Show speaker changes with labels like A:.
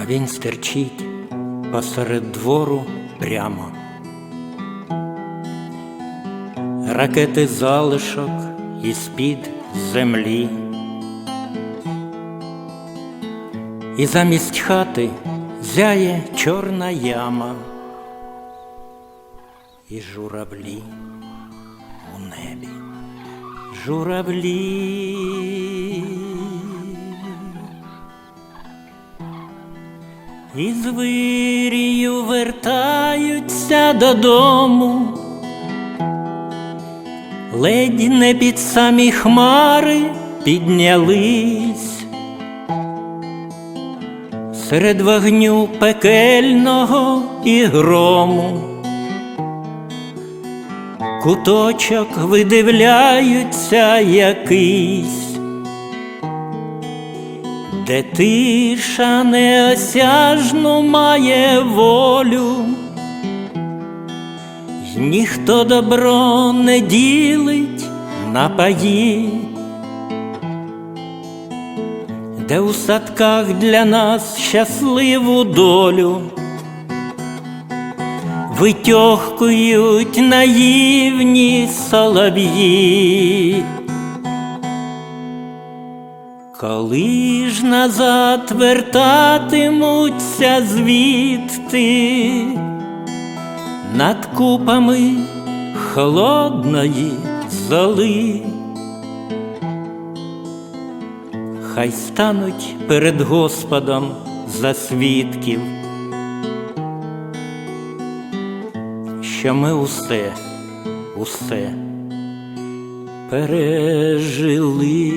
A: а він стерчить посеред двору прямо. Ракети залишок із-під землі. І замість хати зяє чорна яма і журавлі у небі, журавлі. І з вирію вертаються додому, ледь не під самі хмари піднялись. Серед вогню пекельного і грому, куточок видивляються якийсь, де тиша неосяжну має волю, й ніхто добро не ділить на паї. Де у садках для нас щасливу долю. Витьохкують наївні солов'ї. Коли ж назад вертатимуться звідти над купами холодної золи. хай стануть перед Господом за свідків, що ми усе, усе пережили.